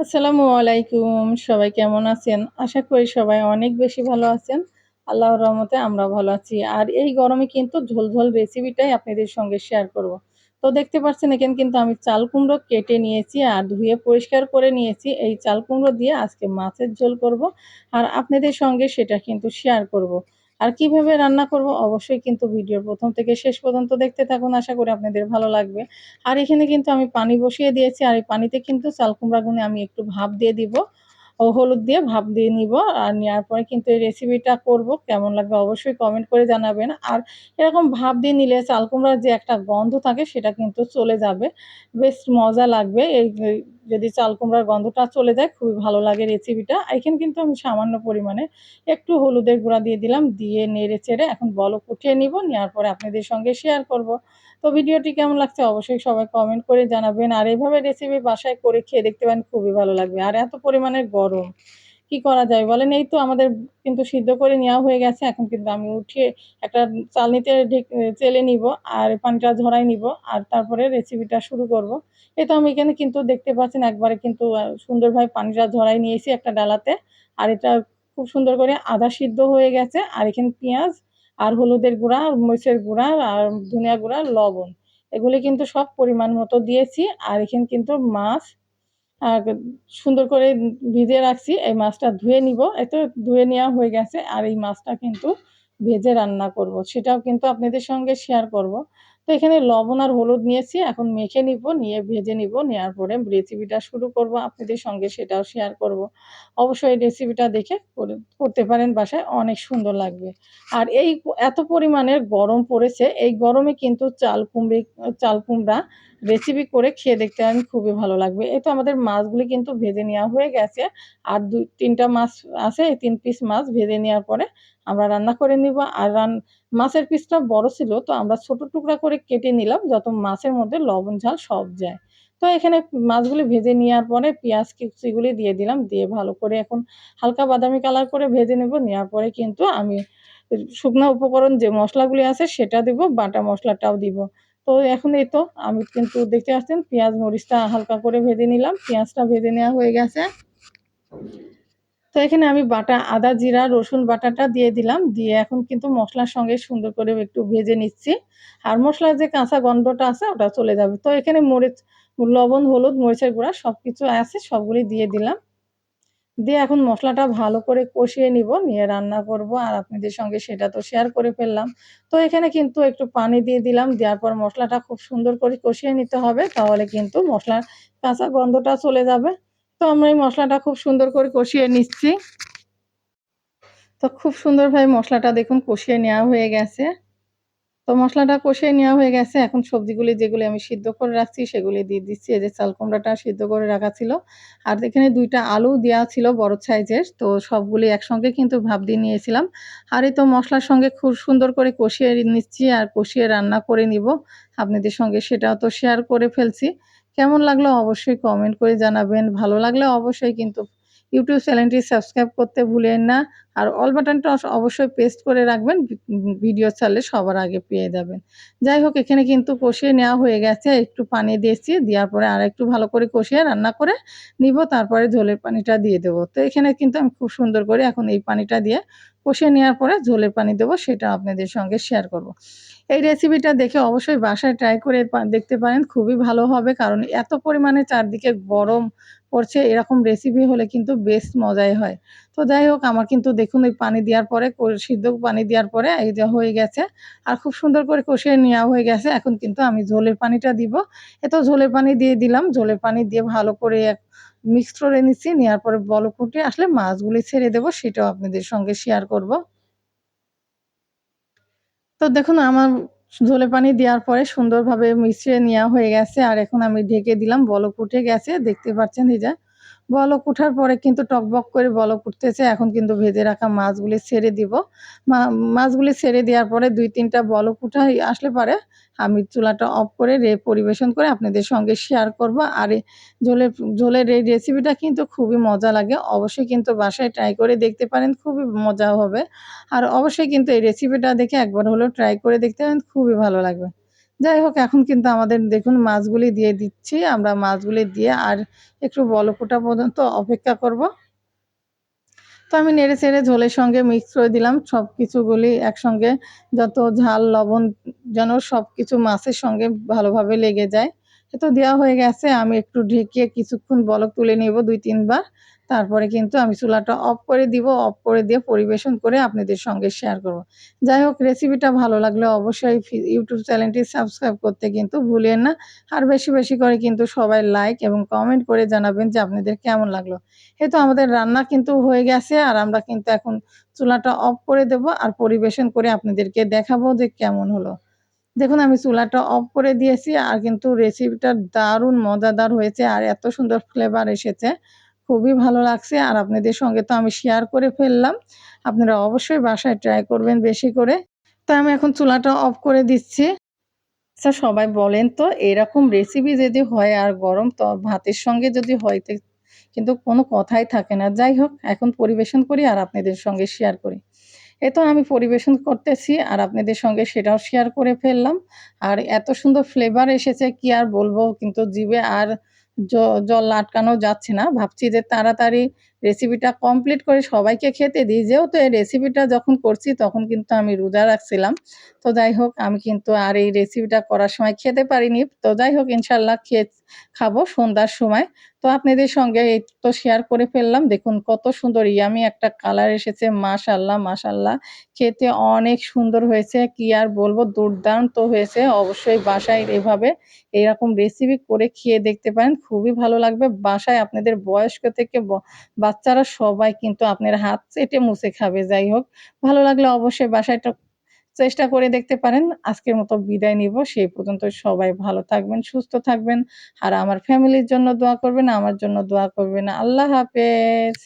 আসসালামু আলাইকুম, সবাই কেমন আছেন? আশা করি সবাই অনেক বেশি ভালো আছেন। আল্লাহর রহমতে আমরা ভালো আছি। আর এই গরমে কিন্তু ঝোল ঝোল রেসিপিটাই আপনাদের সঙ্গে শেয়ার করব। তো দেখতে পাচ্ছেন, এখানে কিন্তু আমি চাল কুমড়ো কেটে নিয়েছি আর ধুয়ে পরিষ্কার করে নিয়েছি। এই চাল কুমড়ো দিয়ে আজকে মাছের ঝোল করব আর আপনাদের সঙ্গে সেটা কিন্তু শেয়ার করব। আর কীভাবে রান্না করব অবশ্যই কিন্তু ভিডিওর প্রথম থেকে শেষ পর্যন্ত দেখতে থাকুন। আশা করি আপনাদের ভালো লাগবে। আর এখানে কিন্তু আমি পানি বসিয়ে দিয়েছি। আর এই পানিতে কিন্তু চাল কুমড়াগুলো আমি একটু ভাপ দিয়ে দিব ও হলুদ দিয়ে ভাপ দিয়ে নিব। আর নেওয়ার পরে কিন্তু এই রেসিপিটা করব। কেমন লাগবে অবশ্যই কমেন্ট করে জানাবেন। আর এরকম ভাপ দিয়ে নিলে চাল কুমড়ার যে একটা গন্ধ থাকে সেটা কিন্তু চলে যাবে। বেশ মজা লাগবে। এই যদি চাল কুমড়ার গন্ধটা চলে যায়, খুবই ভালো লাগে রেসিপিটা এখানে কিন্তু আমি সামান্য পরিমাণে একটু হলুদের গুঁড়া দিয়ে দিলাম, দিয়ে নেড়ে চেড়ে এখন বলো উঠিয়ে নিব, নেওয়ার পরে আপনাদের সঙ্গে শেয়ার করব। তো ভিডিওটি কেমন লাগছে অবশ্যই সবাই কমেন্ট করে জানাবেন। আর এইভাবে রেসিপি বাসায় করে খেয়ে দেখতে পারেন, খুবই ভালো লাগবে। আর এত পরিমাণে গরম। কি করা যায়? বলেন, এই তো আমাদের কিন্তু সিদ্ধ করে নেওয়া হয়ে গেছে, এখন কিন্তু আমি উঠিয়ে একটা চালনিতে চেলে নিব আর পানিটা ঝরাই নিব আর তারপরে রেসিপিটা শুরু করব। এই তো আমি এখানে কিন্তু দেখতে পাচ্ছেন একবারে কিন্তু সুন্দরভাবে পানিটা ঝরাই নিয়েছি একটা ডালাতে। আর এটা খুব সুন্দর করে আদা সিদ্ধ হয়ে গেছে আর এখানে পেঁয়াজ আর হলুদের গুঁড়া, আর মরিচের গুঁড়া, আর ধনিয়া গুঁড়া লবণ। এগুলি কিন্তু সব পরিমাণ মতো দিয়েছি আর এখানে কিন্তু মাছ সুন্দর করে ভিজে রাখছি, এই মাছটা ধুয়ে নিব। এতো ধুয়ে নেওয়া হয়ে গেছে, আর এই মাছটা কিন্তু ভেজে রান্না করব। সেটাও কিন্তু আপনাদের সঙ্গে শেয়ার করব। তো এখানে লবণ আর হলুদ নিয়েছি, এখন মেখে নিব, নিয়ে ভেজে নিব, নেওয়ার পরে রেসিপিটা শুরু করব, আপনাদের সঙ্গে সেটাও শেয়ার করব। অবশ্যই রেসিপিটা দেখে করতে পারেন বাসায়, অনেক সুন্দর লাগবে। আর এই এত পরিমাণের গরম পড়েছে, এই গরমে কিন্তু চাল কুমড়ি, চাল কুমড়া রেসিপি করে খেয়ে দেখতে পারেন খুবই ভালো লাগবে। এই তো আমাদের মাছগুলি কিন্তু ভেজে নেওয়া হয়ে গেছে। আর দুই, তিনটা মাছ আছে, এই তিন পিস মাছ ভেজে নেওয়ার পরে আমরা রান্না করে নিব। আর রান, মাছের পিসটা বড় ছিল, তো আমরা ছোট টুকরা করে কেটে নিলাম যত মাছের মধ্যে লবণ, ঝাল সব যায়। তো এখানে মাছগুলি ভেজে নেওয়ার পরে পেঁয়াজ কিচিগুলি দিয়ে দিলাম, দিয়ে ভালো করে এখন হালকা বাদামি কালার করে ভেজে নেব। নেওয়ার পরে কিন্তু আমি শুকনো উপকরণ যে মশলাগুলি আছে সেটা দিব, বাটা মশলাটাও দিব। তো এখন এই তো, আমি কিন্তু দেখতে পাচ্ছেন, পেঁয়াজ মরিচটা হালকা করে ভেজে নিলাম, পেঁয়াজটা ভেজে নেওয়া হয়ে গেছে। তো এখানে আমি বাটা, আদা, জিরা, রসুন বাটাটা দিয়ে দিলাম, দিয়ে এখন কিন্তু মশলার সঙ্গে সুন্দর করে একটু ভেজে নিচ্ছি। আর মশলার যে কাঁচা গন্ধটা আছে, ওটা চলে যাবে। তো এখানে মরিচ, লবণ, হলুদ, মরিচের গুঁড়া সব কিছু আছে, সবগুলি দিয়ে দিলাম। দিয়ে এখন মশলাটা ভালো করে কষিয়ে নিব, নিয়ে রান্না করব। আর আপনাদের সঙ্গে সেটা তো শেয়ার করে ফেললাম। তো এখানে কিন্তু একটু পানি দিয়ে দিলাম। দেওয়ার পর মশলাটা খুব সুন্দর করে কষিয়ে নিতে হবে। তাহলে কিন্তু মশলার কাঁচা গন্ধটা চলে যাবে। তো আমরা এই মশলাটা খুব সুন্দর করে কষিয়ে নিচ্ছি। তো খুব সুন্দরভাবে মশলাটা দেখুন কষিয়ে নেওয়া হয়ে গেছে। তো মশলাটা কষিয়ে নেওয়া হয়ে গেছে। এখন সবজিগুলি যেগুলি আমি সিদ্ধ করে রাখছি সেগুলি দিয়ে দিচ্ছি। এই যে চাল কুমড়াটা সিদ্ধ করে রাখা ছিল। আর এখানে দুইটা আলু দেওয়া ছিল বড় সাইজের। তো সবগুলি একসঙ্গে কিন্তু ভাব দিয়ে নিয়েছিলাম। আর এই তো মশলার সঙ্গে খুব সুন্দর করে কষিয়ে নিচ্ছি আর কষিয়ে রান্না করে নিব। আপনাদের সঙ্গে সেটাও তো শেয়ার করে ফেলছি। কেমন লাগল অবশ্যই কমেন্ট করে জানাবেন। ভালো লাগলে অবশ্যই কিন্তু ইউটিউব চ্যানেলটি সাবস্ক্রাইব করতে ভুলেন না। আর অল বাটনটা অবশ্যই পেস্ট করে রাখবেন ভিডিও ছাড়লে সবার আগে পেয়ে যাবেন। যাই হোক, এখানে কিন্তু কষিয়ে নেওয়া হয়ে গেছে। একটু পানি দিয়েছি, দেওয়ার পরে আর একটু ভালো করে কষিয়ে রান্না করে নিব। তারপরে ঝোলের পানিটা দিয়ে দেবো। তো এখানে কিন্তু আমি খুব সুন্দর করে এখন এই পানিটা দিয়ে কষিয়ে নেওয়ার পরে ঝোলের পানি দেবো, সেটা আপনাদের সঙ্গে শেয়ার করব। এই রেসিপিটা দেখে অবশ্যই বাসায় ট্রাই করে দেখতে পারেন, খুবই ভালো হবে। কারণ এত পরিমাণে চারদিকে গরম পড়ছে এরকম রেসিপি হলে কিন্তু বেশ মজাই হয়। তো যাই হোক, আমার কিন্তু দেখুন ওই পানি দেওয়ার পরে সিদ্ধ পানি দেওয়ার পরে এই যে হয়ে গেছে, আর খুব সুন্দর করে কষিয়ে নেওয়া হয়ে গেছে। এখন কিন্তু আমি ঝোলের পানিটা দিব। এত ঝোলের পানি দিয়ে দিলাম। ঝোলের পানি দিয়ে ভালো করে এক মিক্স করে নিচ্ছি। নেওয়ার পরে বল ফুটে আসলে মাছগুলি ছেড়ে দেবো, সেটাও আপনাদের সঙ্গে শেয়ার করব। তো দেখুন, আমার ঝোলে পানি দেওয়ার পরে সুন্দরভাবে মিশিয়ে নেওয়া হয়ে গেছে। আর এখন আমি ঢেকে দিলাম, বলক উঠে গেছে। দেখতে পাচ্ছেন এই যে বলক উঠার পরে কিন্তু টকবক করে বলক উঠতেছে। এখন কিন্তু ভেজে রাখা মাছগুলি ছেড়ে দিব। মাছগুলি ছেড়ে দেওয়ার পরে দুই তিনটা বলক উঠা আসলে পরে। আমি চুলাটা অফ করে রে, পরিবেশন করে আপনাদের সঙ্গে শেয়ার করব। আর ঝোলের ঝোলের এই রেসিপিটা কিন্তু খুবই মজা লাগে। অবশ্যই কিন্তু বাসায় ট্রাই করে দেখতে পারেন, খুবই মজা হবে। আর অবশ্যই কিন্তু এই রেসিপিটা দেখে একবার হলেও ট্রাই করে দেখতে পারেন, খুবই ভালো লাগবে। যাই হোক, এখন কিন্তু আমাদের দেখুন মাছগুলি দিয়ে দিচ্ছি। আমরা মাছগুলি দিয়ে আর একটু বলকোটা পর্যন্ত অপেক্ষা করব। তো আমি নেড়ে চেড়ে ঝোলের সঙ্গে মিক্স করে দিলাম। সব কিছুগুলি একসঙ্গে যত ঝাল, লবণ যেন সব কিছু মাছের সঙ্গে ভালোভাবে লেগে যায়। তো দেওয়া হয়ে গেছে, আমি একটু ঢেকে কিছুক্ষণ বলক তুলে নেব দুই তিনবার। তারপরে কিন্তু আমি চুলাটা অফ করে দিব, অফ করে দিয়ে পরিবেশন করে আপনাদের সঙ্গে শেয়ার করব। যাই হোক রেসিপিটা ভালো লাগলে অবশ্যই ইউটিউব চ্যানেলটি সাবস্ক্রাইব করতে কিন্তু ভুলেন না। আর বেশি বেশি করে কিন্তু সবাই লাইক এবং কমেন্ট করে জানাবেন যে আপনাদের কেমন লাগল। এই তো আমাদের রান্না কিন্তু হয়ে গেছে আর আমরা কিন্তু এখন চুলাটা অফ করে দেব আর পরিবেশন করে আপনাদেরকে দেখাবো যে কেমন হলো। দেখুন, আমি চুলাটা অফ করে দিয়েছি আর কিন্তু রেসিপিটা দারুণ, মজাদার হয়েছে আর এত সুন্দর ফ্লেভার এসেছে। খুবই ভালো লাগছে আর আপনাদের সঙ্গে তো আমি শেয়ার করে ফেললাম। আপনারা অবশ্যই বাসায় ট্রাই করবেন বেশি করে। তো আমি এখন চুলাটা অফ করে দিচ্ছি। আচ্ছা সবাই বলেন তো, এরকম রেসিপি যদি হয় আর গরম তো ভাতের সঙ্গে যদি হয় কিন্তু কোনো কথাই থাকে না। যাই হোক, এখন পরিবেশন করি আর আপনাদের সঙ্গে শেয়ার করি। এ তো আমি পরিবেশন করতেছি আর আপনাদের সঙ্গে সেটাও শেয়ার করে ফেললাম। আর এত সুন্দর ফ্লেভার এসেছে, কি আর বলব? কিন্তু জিবে আর জল আটকানো যাচ্ছে না। ভাবছি যে তাড়াতাড়ি রেসিপিটা কমপ্লিট করে সবাইকে খেতে দিই। যেহেতু এই রেসিপিটা যখন করছি, তখন কিন্তু আমি রোজা রাখছিলাম। তো যাই হোক, আমি কিন্তু আর এই রেসিপিটা করার সময় খেতে পারিনি। তো যাই হোক ইনশাল্লাহ খেয়ে খাব সন্ধ্যার সময়। তো আপনাদের সঙ্গে এই তো শেয়ার করে ফেললাম। দেখুন, কত সুন্দর ইয়ামি একটা কালার এসেছে। মাশাল্লাহ মাশাল্লাহ খেতে অনেক সুন্দর হয়েছে। কি আর বলব, দুর্দান্ত হয়েছে। অবশ্যই বাসায় এভাবে এরকম রেসিপি করে খেয়ে দেখতে পারেন। খুবই ভালো লাগবে। বাসায় আপনাদের বয়স্ক থেকে বাচ্চারা সবাই কিন্তু আপনার হাত চেটে মুছে খাবে, যাই হোক। ভালো লাগলে অবশ্যই বাসায় চেষ্টা করে দেখতে পারেন। আজকের মতো বিদায় নিব। সেই পর্যন্ত সবাই ভালো থাকবেন, সুস্থ থাকবেন। আর আমার ফ্যামিলির জন্য দোয়া করবেন, আমার জন্য দোয়া করবেন। আল্লাহ হাফেজ।